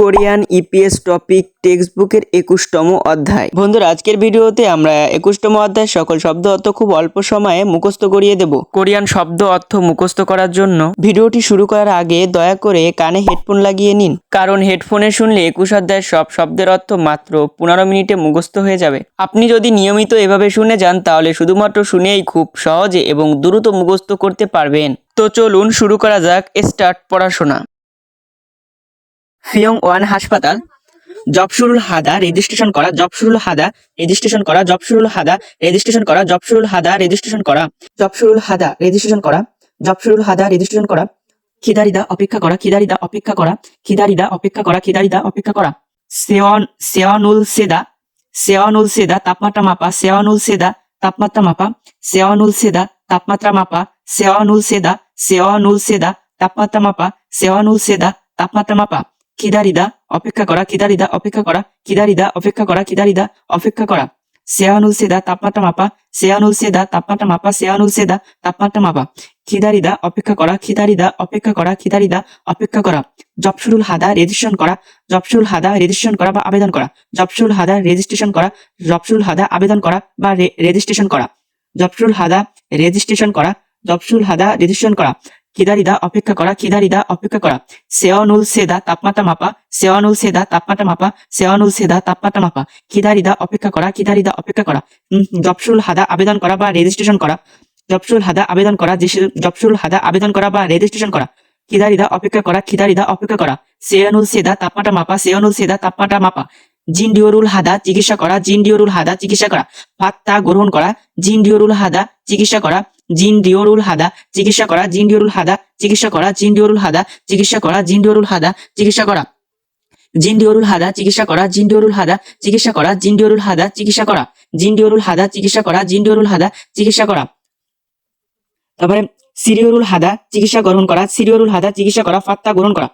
Korean EPS topic text বুকের একুশতম অধ্যায়। বন্ধুরা, আজকের ভিডিওতে আমরা একুশতম অধ্যায় সকল শব্দ অর্থ খুব অল্প সময়ে মুখস্থ করিয়ে দেব। কোরিয়ান শব্দ অর্থ মুখস্থ করার জন্য ভিডিওটি শুরু করার আগে দয়া করে কানে হেডফোন লাগিয়ে নিন। কারণ হেডফোনে শুনলে একুশ অধ্যায়ের সব শব্দের অর্থ মাত্র পনেরো মিনিটে মুখস্থ হয়ে যাবে। আপনি যদি নিয়মিত এভাবে শুনে যান, তাহলে শুধুমাত্র শুনেই খুব সহজে এবং দ্রুত মুখস্থ করতে পারবেন। তো চলুন শুরু করা যাক, স্টার্ট পড়াশোনা। ফিয়ং ওয়ান হাসপাতাল জবসুরুল হাদা রেজিস্ট্রেশন করা জবসুরুল হাদা রেজিস্ট্রেশন করা জবসুরুল হাদা রেজিস্ট্রেশন করা জবসুরুল হাদা রেজিস্ট্রেশন করা জবসুরুল হাদা রেজিস্ট্রেশন করা জবসুরুল হাদা রেজিস্ট্রেশন করা, খিদারিদা অপেক্ষা করা, খিদারিদা অপেক্ষা করা, খিদারিদা অপেক্ষা করা, খিদারিদা অপেক্ষা করা। সেওয়ান, সেওয়ানুল সেদা সেওয়ানুল সেদা তাপমাত্রা মাপা, সেওয়ানুল সেদা তাপমাত্রা মাপা, সেওয়ানুল সেদা তাপমাত্রা মাপা, সেওয়ানুল সেদা সেওয়ানুল সেদা তাপমাত্রা মাপা, সেওয়ানুল সেদা তাপমাত্রা মাপা। খিদারিদা অপেক্ষা করা খিদারিদা অপেক্ষা করা খিদারিদা অপেক্ষা করা খিদারিদা অপেক্ষা করা। সেয়ানুল সেদা, তাপমাত্রা মাপা। সেয়ানুল সেদা, তাপমাত্রা মাপা, সেয়ানুল সেদা, তাপমাত্রা মাপা। খিদারিদা অপেক্ষা করা খিদারিদা অপেক্ষা করা খিদারিদা অপেক্ষা করা। জবসুরুল হাদা, রেজিস্ট্রেশন করা। জবসুরুল হাদা, রেজিস্ট্রেশন করা বা আবেদন করা। জবসুরুল হাদা, রেজিস্ট্রেশন করা। জবসুরুল হাদা, আবেদন করা বা রেজিস্ট্রেশন করা। জবসুরুল হাদা, রেজিস্ট্রেশন করা। জবসুল হাদা, রেজিস্ট্রেশন করা। খিদারিদা অপেক্ষা করা, খিদারিদা অপেক্ষা করা। সেওয়ানুল সেদা তাপমাত্রা মাপা, সেওয়ানুল সেদা তাপমাত্রা মাপা, সেওয়ানুল সেদা তাপমাত্রা মাপা। খিদারিদা অপেক্ষা করা, খিদারিদা অপেক্ষা করা। জবসুল হাদা আবেদন করা বা রেজিস্ট্রেশন করা। জবসুল হাদা আবেদন করা জবসুল হাদা আবেদন করা বা রেজিস্ট্রেশন করা। খিদারিদা অপেক্ষা করা, খিদারিদা অপেক্ষা করা। সেয়ানুল সেদা তাপমাত্রা মাপা সেয়ানুল সেদা তাপমাত্রা মাপা। জিনডিওরুল হাদা চিকিৎসা করা, জিনডিওরুল হাদা চিকিৎসা করা। পাত্তা গ্রহণ করা, জিনডিওরুল হাদা চিকিৎসা করা। জিন ডিওরুল হাদা চিকিৎসা করা জিন ডিওরুল হাদা চিকিৎসা করা জিন ডিওরুল হাদা চিকিৎসা করা জিন ডিওরুল হাদা চিকিৎসা করা জিন্ডিওরুল হাদা চিকিৎসা করা জিন্ডিওরুল হাদা চিকিৎসা করা জিন্ডিওরুল হাদা চিকিৎসা করা জিন্ডিওরুল হাদা চিকিৎসা করা জিন্ডিওরুল হাদা চিকিৎসা করা তারপরে সিরিওরুল হাদা চিকিৎসা গ্রহণ করা সিরিওরুল হাদা চিকিৎসা করা ফাত্তা গ্রহণ করা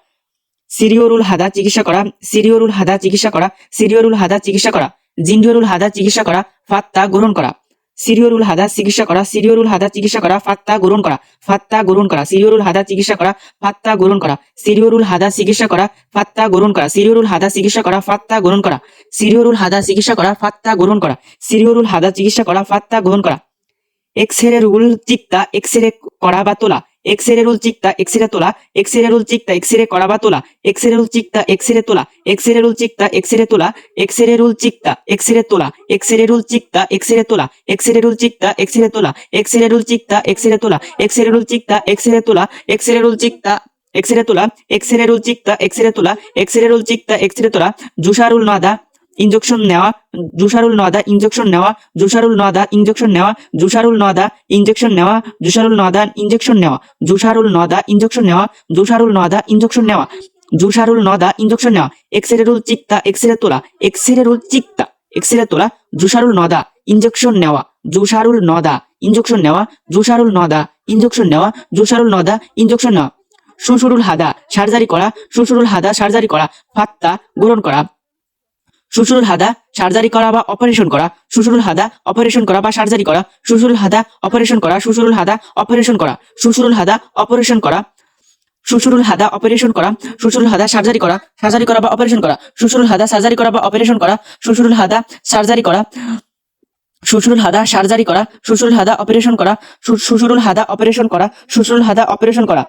সিরিওরুল হাদা চিকিৎসা করা সিরিওরুল হাদা চিকিৎসা করা সিরিওরুল হাদা চিকিৎসা করা জিন্ডিওরুল হাদা চিকিৎসা করা ফাত্তা গ্রহণ করা সিরিয়রুল হাদা চিকিৎসা করা, সিরিয়রুল হাদা চিকিৎসা করা, ফাত্তা গ্রহণ করা, ফাত্তা গ্রহণ করা, সিরিয়রুল হাদা চিকিৎসা করা, ফাত্তা গ্রহণ করা, সিরিয়রুল হাদা চিকিৎসা করা, ফাত্তা গ্রহণ করা, সিরিয়রুল হাদা চিকিৎসা করা, ফাত্তা গ্রহণ করা, সিরিয়রুল হাদা চিকিৎসা করা, ফাত্তা গ্রহণ করা, সিরিয়রুল হাদা চিকিৎসা করা, ফাত্তা গ্রহণ করা। এক্সরে রুল চিক্তা এক্সরে করা বা তোলা এক্সরে রুল চিক্তা এক্সরে তোলা এক্সরে রুল চিক্তা এক্সরে করা বা তোলা এক্সরে রুল চিক্তা এক্সরে তোলা এক্সরে রুল চিক্তা এক্সরে তোলা এক্সরে রুল চিক্তা এক্সরে তোলা এক্সরে রুল চিক্তা এক্সরে তোলা এক্সরে রুল চিক্তা এক্সরে তোলা এক্সরে রুল চিক্তা এক্সরে তোলা এক্সরে রুল চিক্তা এক্সরে তোলা এক্সরে রুল চিক্তা এক্সরে তোলা এক্সরে রুল চিক্তা এক্সরে তোলা এক্সরে রুল চিক্তা এক্সরে তোলা জুসারুল নাদা ইনজেকশন নেওয়া জুসারুল নদা ইনজেকশন নেওয়া জুসারুল নদা ইনজেকশন নেওয়া জুসারুল নদা ইনজেকশন নেওয়া জুসারুল নদা ইনজেকশন নেওয়া জুসারুল নদা ইনজেকশন নেওয়া জুসারুল নদা ইনজেকশন নেওয়া জুসারুল নদা ইনজেকশন নেওয়া এক্সরে রুল চিক্তা এক্সরে তোলা এক্সরে রুল চিক্তা এক্সরে তোলা জুসারুল নদা ইনজেকশন নেওয়া জুসারুল নদা ইনজেকশন নেওয়া জুসারুল নদা ইনজেকশন নেওয়া জুসারুল নদা ইনজেকশন নেওয়া সুসুরুল হাদা সার্জারি করা সুসুরুল হাদা সার্জারি করা ফাত্তা গ্রহণ করা সুসুরুল হাদা সার্জারি করা বা অপারেশন করা সুসুরুল হাদা অপারেশন করা বা সার্জারি করা সুসুরুল হাদা অপারেশন করা সুসুরুল হাদা অপারেশন করা সুসুরুল হাদা অপারেশন করা সুসুরুল হাদা অপারেশন করা সুসুরুল হাদা সার্জারি করা সার্জারি করা বা অপারেশন করা সুসুরুল হাদা সার্জারি করা বা অপারেশন করা সুসুরুল হাদা সার্জারি করা সুসুরুল হাদা সার্জারি করা সুসুরুল হাদা অপারেশন করা সুসুরুল হাদা অপারেশন করা সুসুরুল হাদা অপারেশন করা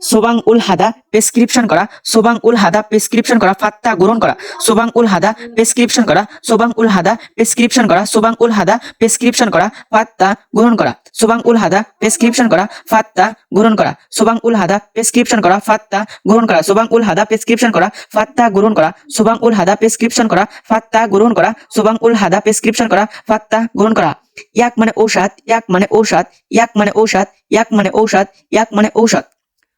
সোবাং উল হাদা প্রেসক্রিপশন করা সোবাং উল হাদা প্রেসক্রিপশন করা ফাত্তা গ্রহণ করা সোবাং উল হাদা প্রেসক্রিপশন করা সোবাং উল হাদা প্রেসক্রিপশন করা সোবাং উল হাদা প্রেসক্রিপশন করা ফাত্তা গ্রহণ করা সোবাং উল হাদা প্রেসক্রিপশন করা ফাত্তা গ্রহণ করা সোবাং উল হাদা প্রেসক্রিপশন করা ফাত্তা গ্রহণ করা সোবাং উল হাদা প্রেসক্রিপশন করা ফাত্তা গ্রহণ করা সোবাং উল হাদা প্রেসক্রিপশন করা ফাত্তা গ্রহণ করা সোবাং উল হাদা প্রেসক্রিপশন করা ফাত্তা গ্রহণ করা ইয়াক মানে ঔষধ ইয়াক মানে ঔষধ ইয়াক মানে ঔষধ ইয়াক মানে ঔষধ ইয়াক মানে ঔষধ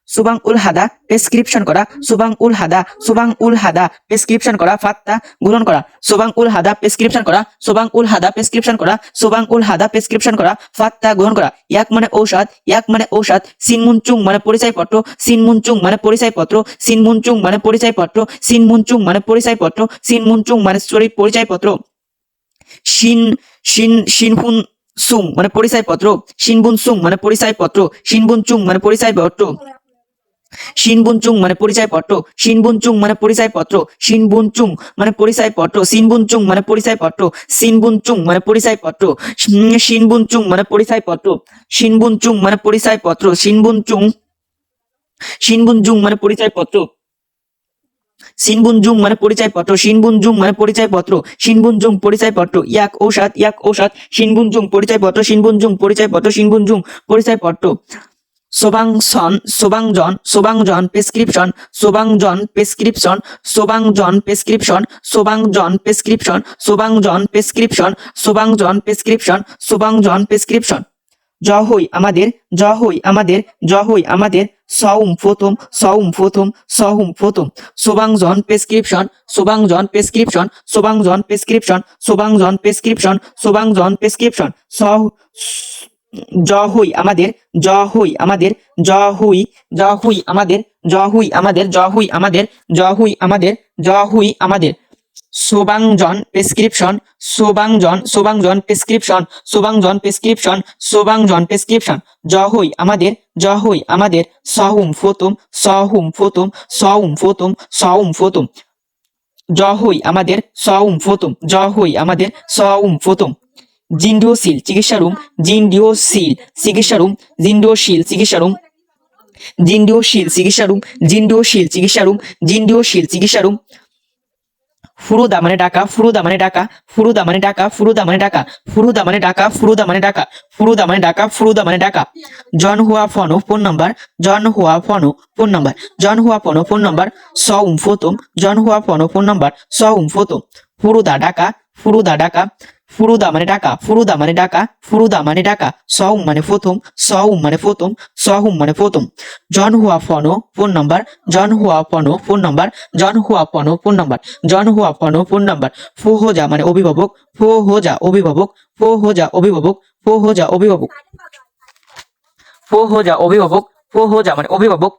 সুবাং উল হাদা প্রেসক্রিপশন করা, সুবাং উল হাদা, সুবাং উল হাদা প্রেসক্রিপশন করা ফাত্তা গ্রহণ করা, সুবাং উল হাদা প্রেসক্রিপশন করা, সুবাং উল হাদা প্রেসক্রিপশন করা, সুবাং উল হাদা প্রেসক্রিপশন করা ফাত্তা গ্রহণ করা, ইয়াক মানে ঔষধ, ইয়াক মানে ঔষধ, সিনমুনচুং মানে পরিচয়পত্র, সিনমুনচুং মানে পরিচয়পত্র, সিনমুনচুং মানে পরিচয়পত্র, সিনমুনচুং মানে পরিচয়পত্র, সিনমুনচুং মানে সরি, পরিচয়পত্র। শিন শিন শিনহুন সুং মানে পরিচয়পত্র শিনবুন সুং মানে পরিচয়পত্র শিনবুন চুং মানে পরিচয়পত্র। সিনবুনচুং মানে পরিচয় পত্র পরিচয়পত্র সিনবুনচুং মানে পরিচয় পত্র পরিচয়পত্র সিনবুনচুং মানে পরিচয় পত্র পরিচয়পত্র সিনবুনচুং মানে পরিচয় পত্র পরিচয়পত্র সিনবুনচুং মানে পরিচয়পত্র উম, সিনবুনচুং মানে পরিচয় পত্র পরিচয়পত্র সিনবুনচুং মানে পরিচয় পত্র পরিচয়পত্র সিনবুনচুং সিনবুনজুং মানে পরিচয় পরিচয়পত্র সিনবুনজুং মানে পরিচয় পরিচয়পত্র সিনবুনজুং মানে পরিচয় পরিচয়পত্র সিনবুনজুং পরিচয়পত্র ইয়াক ঔষধ ইয়াক ঔষধ সিনবুনজুং পরিচয়পত্র সিনবুনজুং পরিচয়পত্র সিনবুনজুং পরিচয়পত্র সোবাংসন সোবাংজন সোবাংজন প্রেসক্রিপশন সোবাংজন প্রেসক্রিপশন সোবাংজন প্রেসক্রিপশন সোবাংজন প্রেসক্রিপশন সোবাংজন প্রেসক্রিপশন সোবাংজন প্রেসক্রিপশন সোবাংজন প্রেসক্রিপশন জ হই আমাদের জ হই আমাদের জ হই আমাদের সউম প্রথম সউম প্রথম সহুম প্রথম সোবাংজন প্রেসক্রিপশন সোবাংজন প্রেসক্রিপশন সোবাংজন প্রেসক্রিপশন সোবাংজন প্রেসক্রিপশন সোবাংজন প্রেসক্রিপশন স জ হই আমাদের জ হই আমাদের জ হুই জ হুই আমাদের জ হুই আমাদের জ হুই আমাদের জ হুই আমাদের জ হুই আমাদের সোবাংজন প্রেসক্রিপশন সোবাংজন সোবাংজন প্রেসক্রিপশন সোবাংজন প্রেসক্রিপশন সোবাংজন প্রেসক্রিপশন জ হই আমাদের জ হই আমাদের সহুম ফোতম সহুম ফোতম সহুম ফোতম সহুম ফোতম হই আমাদের সউম ফোতম হই আমাদের সউম ফোতম জিন্ডিওসিল চিকিৎসা রুম জিন্ডিওসিল চিকিৎসা রুম জিন্ডিওশিল চিকিৎসা রুম জিন্ডিওশিল চিকিৎসা রুম জিন্ডিওশিল চিকিৎসা রুম জিন্ডিওশিল চিকিৎসা রুম ফুরুদা মানে ডাকা ফুরুদা মানে ডাকা ফুরুদা মানে ডাকা ফুরুদা মানে ডাকা ফুরুদা মানে ডাকা ফুরুদা মানে ডাকা ফুরুদা মানে ডাকা ফুরুদা মানে ডাকা জন হুয়া ফনো, ফোন নাম্বার জন হুয়া ফনো, ফোন নাম্বার জন হুয়া ফনো, ফোন নাম্বার, সউম ফোতম জন হুয়া ফনো, ফোন নাম্বার, সউম ফোতম। ফুরুদা ডাকা ফুরুদা ডাকা ফুরুদা মানে ডাকা, ফুরুদা মানে ডাকা, ফুরুদা মানে ডাকা, সউম মানে প্রথম, সউম মানে প্রথম, সহুম মানে প্রথম। জন হুয়া ফনো, ফোন নাম্বার, জন হুয়া ফনো, ফোন নাম্বার, জন হুয়া ফনো, ফোন নাম্বার, জন হুয়া ফনো, ফোন নাম্বার ফো হোজা মানে অভিভাবক ফো হোজা অভিভাবক ফো হোজা অভিভাবক ফো হোজা অভিভাবক। ফো হোজা অভিভাবক ফো হোজা মানে অভিভাবক।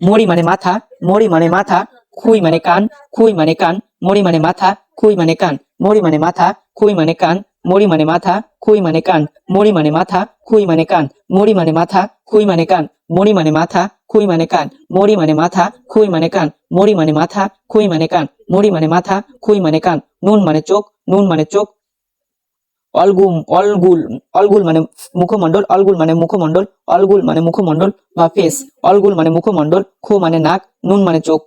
মরি মানে মাথা, মরি মানে মাথা, খুই মানে কান, খুই মানে কান, মরি মানে মাথা, খুই মানে কান। মরি মানে মাথা, খুই মানে কান, মরি মানে মাথা, খুই মানে কান, মরি মানে মাথা, খুই মানে কান, মরি মানে মাথা, খুই মানে কান, মরি মানে মাথা, খুই মানে কান, মরি মানে মাথা, খুই মানে কান, মরি মানে মাথা, খুই মানে কান, মরি মানে মাথা, খুই মানে কান, নুন মানে চোখ, নুন মানে চোখ, অলগুম, অলগুল অলগুল মানে মুখমণ্ডল, অলগুল মানে মুখমণ্ডল, অলগুল মানে মুখমণ্ডল বা ফেস অলগুল মানে মুখমণ্ডল, খো মানে নাক, নুন মানে চোখ,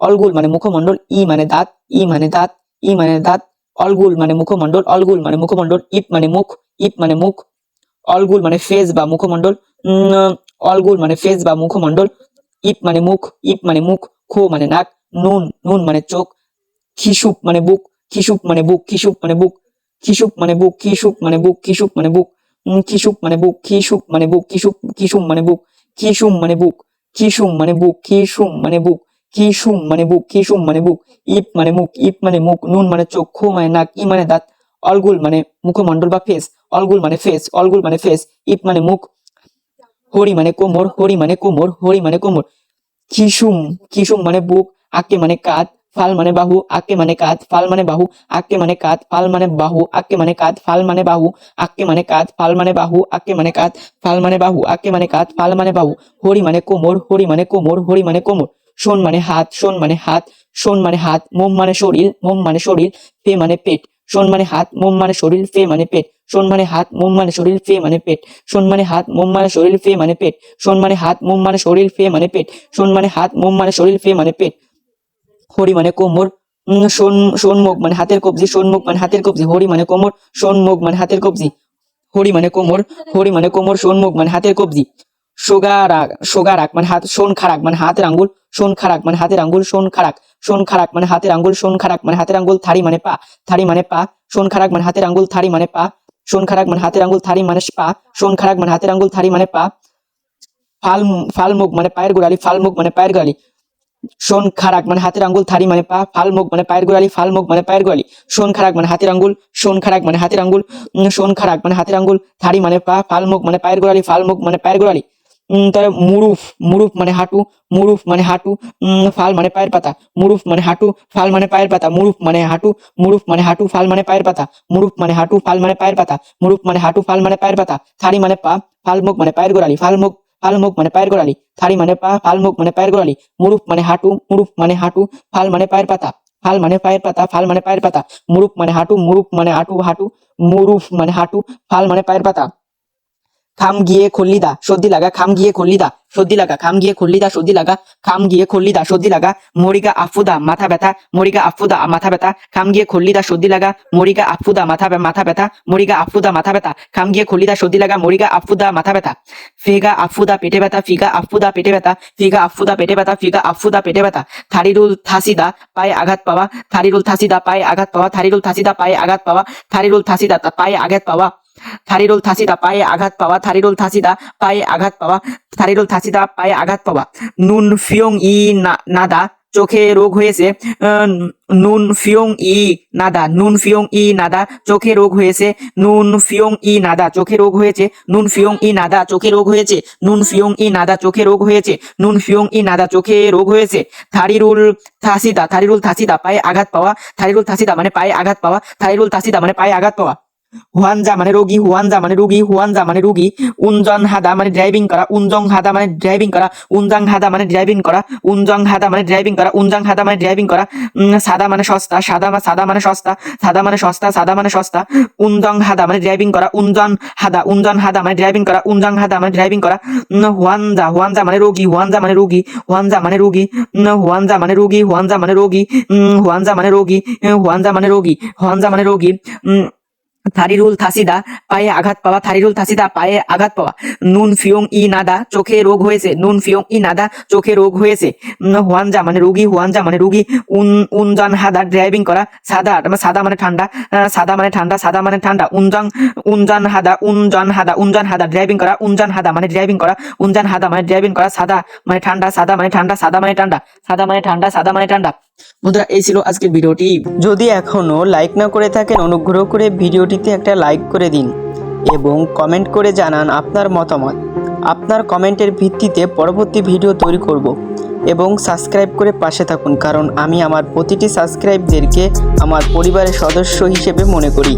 অলগুল মানে মুখমণ্ডল, ই মানে দাঁত, ই মানে দাঁত, ই মানে দাঁত অলগুল মানে মুখমণ্ডল অলগুল মানে মুখমণ্ডল ইপ মানে মুখ ইপ মানে মুখ অলগুল মানে ফেস বা মুখমণ্ডল অলগুল মানে ফেস বা মুখমণ্ডল ইপ মানে মুখ ইপ মানে মুখ খো মানে নাক নুন নুন মানে চোখ খিসুপ মানে বুক খিসুপ মানে বুক খিসুপ মানে বুক খিসুপ মানে বুক খিসুপ মানে বুক খিসুপ মানে বুক খিসুপ মানে বুক খিসুপ মানে বুক খিসুপ কিসুম মানে বুক খিসুম মানে বুক খিসুম মানে বুক খিসুম মানে বুক খিসুম মানে বুক খিসুম মানে বুক ইপ মানে মুখ ইপ মানে মুখ নুন মানে খো মানে নাক ই মানে দাঁত অলগুল মানে মুখমণ্ডল বা ফেস অলগুল মানে ফেস অলগুল মানে ফেস ইপ মানে মুখ হরি মানে কোমর হরি মানে কোমর হরি মানে কোমর খিসুম খিসুম মানে বুক আকে মানে কাত ফাল মানে বাহু আকে মানে কাত ফাল মানে বাহু আকে মানে কাত ফাল মানে বাহু আকে মানে কাত ফাল মানে বাহু আকে মানে কাত ফাল মানে বাহু আকে মানে কাত ফাল মানে বাহু আকে মানে কাত ফাল মানে বাহু হরি মানে কোমর হরি মানে কোমর হরি মানে কোমর শোন মানে হাত, শোন মানে হাত, শোন মানে হাত, মোম মানে শরীর, মোম মানে শরীর, ফে মানে পেট, শোন মানে হাত, মোম মানে শরীর, ফে মানে পেট, শোন মানে হাত, মোম মানে শরীর, ফে মানে পেট, শোন মানে হাত, মোম মানে শরীর, ফে মানে পেট, শোন মানে হাত, মোম মানে শরীর, ফে মানে পেট, শোন মানে হাত, মোম মানে শরীর, ফে মানে পেট, হরি মানে কোমর শোন সোনমুখ মানে হাতের কবজি সোনমুখ মানে হাতের কবজি, হরি মানে কোমর সোনমুখ মানে হাতের কবজি, হরি মানে কোমর, হরি মানে কোমর সোনমুখ মানে হাতের কবজি সোগারাক সোগারাক মানে হাত সোন খারাক মানে হাতের আঙ্গুল সোন খারাক মানে হাতের আঙ্গুল সোন খারাক সোন খারাক মানে হাতের আঙ্গুল সোন খারাক মানে হাতের আঙ্গুল থারি মানে পা থারি মানে পা সোন খারাক মানে হাতের আঙ্গুল থারি মানে পা সোন খারাক মানে হাতের আঙ্গুল থারি মানে পা সোন খারাক মানে হাতের আঙ্গুল থারি মানে পা ফাল ফালমুখ মানে পায়ের গোড়ালি ফালমুখ মানে পায়ের গোড়ালি শোন খারাক মানে হাতের আঙ্গুল থারি মানে পা ফাল মুখ মানে পায়ের গোড়ালি ফাল মুখ মানে পায়ের গোড়ালি শোন খারাক মানে হাতের আঙ্গুল শোন খারাক মানে হাতের আঙ্গুল শোন খারাক মানে হাতের আঙ্গুল থারি মানে পা ফাল মুখ মানে পায়ের গোড়ালি ফাল মুখ মানে পায়ের গোড়ালি তারপরে মুরুফ মুরুফ মানে হাঁটু মুরুফ মানে হাঁটু ফাল মানে পায়ের পাতা মুরুফ মানে হাঁটু ফাল মানে পায়ের পাতা মুরুফ মানে হাঁটু মুরুফ মানে হাঁটু ফাল মানে পায়ের পাতা মুরুফ মানে হাঁটু ফাল মানে পায়ের পাতা মুরুফ মানে হাঁটু ফাল মানে পায়ের পাতা থারি মানে পা ফাল মুখ মানে পায়ের গোড়ালি ফাল মুখ ফালমুখ মানে পায়ের গোড়ালি থাড়ি মানে পা ফালমুখ মানে পায়ের গোড়ালি মুরুফ মানে হাঁটু মুরুফ মানে হাঁটু ফাল মানে পায়ের পাতা ফাল মানে পায়ের পাতা ফাল মানে পায়ের পাতা মুরুফ মানে হাঁটু মুরুফ মানে হাঁটু হাঁটু মুরুফ মানে হাঁটু ফাল মানে পায়ের পাতা খাম গিয়ে খল্লিদা সর্দি লাগা, খাম গিয়ে খল্লিদা সর্দি লাগা, খাম গিয়ে খল্লিদা সর্দি লাগা, খাম গিয়ে খল্লিদা সর্দি লাগা, মরিগা আফুদা মাথা ব্যথা, মরিগা আফুদা মাথা ব্যথা, খাম গিয়ে খল্লিদা সর্দি লাগা, মরিগা আফুদা মাথা মাথা ব্যথা, মরিগা আফুদা মাথা ব্যথা, খাম গিয়ে খল্লিদা সর্দি লাগা, মরিগা আফুদা মাথা ব্যথা, ফিগা আফুদা পেটে ব্যথা, ফিগা আফুদা পেটে ব্যথা, ফিগা আফুদা পেটে ব্যথা, ফিগা আফুদা পেটে ব্যথা, থারিরুল থাসিদা পায়ে আঘাত পাওয়া, থারিরুল থাসিদা পায়ে আঘাত পাওয়া, থারিরুল থাসিদা পায়ে আঘাত পাওয়া, থারিরুল থাসিদা পায়ে আঘাত পাওয়া। থারিরুল থাসিদা, পায়ে আঘাত পাওয়া। থারিরুল থাসিদা, পায়ে আঘাত পাওয়া। থারিরুল থাসিদা, পায়ে আঘাত পাওয়া। নুন ফিয়ং ই নাদা, চোখে রোগ হয়েছে নুন ফিয়ং ই নাদা, নুন ফিয়ং ই নাদা, চোখে রোগ হয়েছে, নুন ফিয়ং ই নাদা, চোখে রোগ হয়েছে, নুন ফিয়ং ই নাদা, চোখে রোগ হয়েছে, নুন ফিয়ং ই নাদা, চোখে রোগ হয়েছে, নুন ফিয়ং ই নাদা, চোখে রোগ হয়েছে। থারিরুল থাসিদা থারিরুল থাসিদা, পায়ে আঘাত পাওয়া। থারিরুল থাসিদা মানে পায়ে আঘাত পাওয়া। থারিরুল থাসিদা মানে পায়ে আঘাত পাওয়া। হুয়ানজা মানে রোগী হুয়ানজা মানে রোগী হুয়ানজা মানে রোগী উনজন হাদা মানে ড্রাইভিং করা উনজং হাদা মানে ড্রাইভিং করা উনজাং হাদা মানে ড্রাইভিং করা উনজং হাদা মানে ড্রাইভিং করা উনজাং হাদা মানে ড্রাইভিং করা সাদা মানে সস্তা সাদা সাদা মানে সস্তা সাদা মানে সস্তা সাদা মানে সস্তা উনজং হাদা মানে ড্রাইভিং করা উনজন হাদা উনজন হাদা মানে ড্রাইভিং করা উনজং হাদা মানে ড্রাইভিং করা হুয়ানজা হুয়ানজা মানে রোগী হুয়ানজা মানে রোগী হুয়ানজা মানে রোগী হুয়ানজা মানে রোগী হুয়ানজা মানে রোগী হুয়ানজা মানে রোগী হুয়ানজা মানে রোগী হুয়ানজা মানে রোগী থারিরুল থাসিদা পায়ে আঘাত পাওয়া থারিরুল থাসিদা পায়ে আঘাত পাওয়া নুন ফিয়ং ই নাদা চোখে রোগ হয়েছে নুন ফিয়ং ই নাদা চোখে রোগ হয়েছে হুয়ানজা মানে রুগী হুয়ানজা মানে রুগী উন উনজান হাদা ড্রাইভিং করা সাদা সাদা মানে ঠান্ডা সাদা মানে ঠান্ডা সাদা মানে ঠান্ডা উনজাং উনজান হাদা উনজান হাদা উনজান হাদা ড্রাইভিং করা উনজান হাদা মানে ড্রাইভিং করা উনজান হাদা মানে ড্রাইভিং করা সাদা মানে ঠান্ডা সাদা মানে ঠান্ডা সাদা মানে ঠান্ডা সাদা মানে ঠান্ডা সাদা মানে ঠান্ডা বন্ধুরা, এই ছিল আজকের ভিডিওটি। যদি এখনও লাইক না করে থাকেন, অনুগ্রহ করে ভিডিওটিতে একটা লাইক করে দিন এবং কমেন্ট করে জানান আপনার মতামত। আপনার কমেন্টের ভিত্তিতে পরবর্তী ভিডিও তৈরি করব এবং সাবস্ক্রাইব করে পাশে থাকুন, কারণ আমি আমার প্রতিটি সাবস্ক্রাইবদেরকে আমার পরিবারের সদস্য হিসেবে মনে করি।